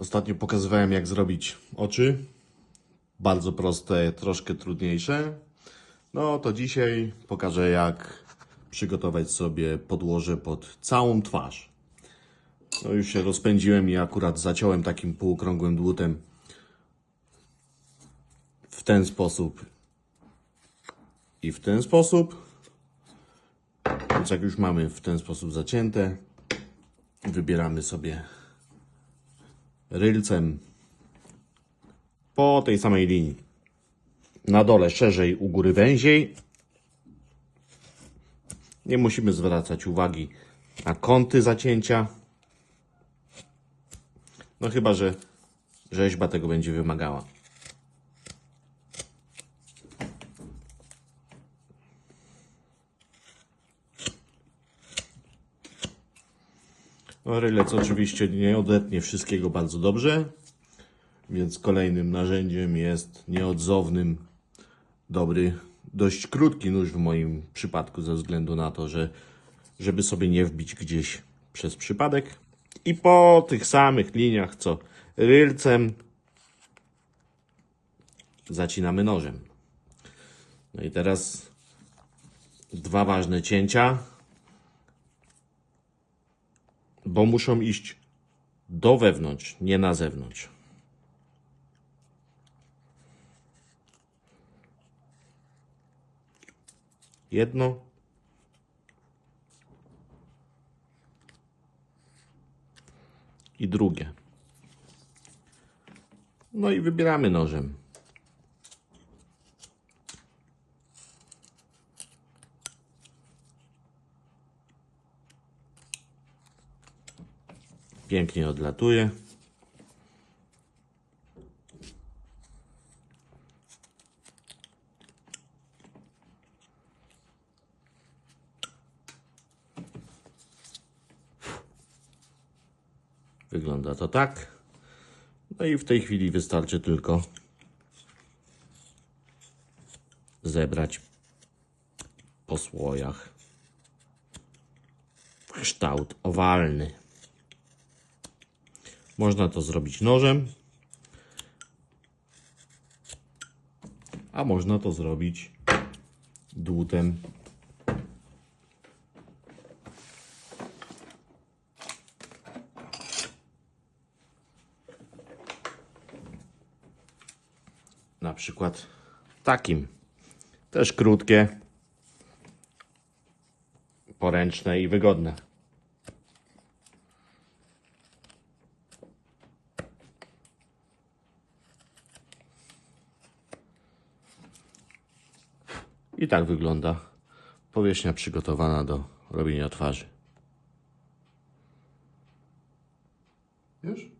Ostatnio pokazywałem, jak zrobić oczy. Bardzo proste, troszkę trudniejsze. No to dzisiaj pokażę, jak przygotować sobie podłoże pod całą twarz. No już się rozpędziłem i akurat zaciąłem takim półokrągłym dłutem w ten sposób i w ten sposób. Więc jak już mamy w ten sposób zacięte, wybieramy sobie rylcem po tej samej linii. Na dole szerzej, u góry węziej. Nie musimy zwracać uwagi na kąty zacięcia. No chyba, że rzeźba tego będzie wymagała. Rylec oczywiście nie odetnie wszystkiego bardzo dobrze, więc kolejnym narzędziem jest nieodzownym, dobry, dość krótki nóż w moim przypadku ze względu na to, że żeby sobie nie wbić gdzieś przez przypadek. I po tych samych liniach co rylcem zacinamy nożem. No i teraz dwa ważne cięcia bo muszą iść do wewnątrz, nie na zewnątrz. Jedno. I drugie. No i wybieramy nożem. Pięknie odlatuje. Wygląda to tak. No i w tej chwili wystarczy tylko zebrać po słojach kształt owalny. Można to zrobić nożem, a można to zrobić dłutem. Na przykład takim. Też krótkie, poręczne i wygodne. I tak wygląda powierzchnia przygotowana do robienia twarzy. Już?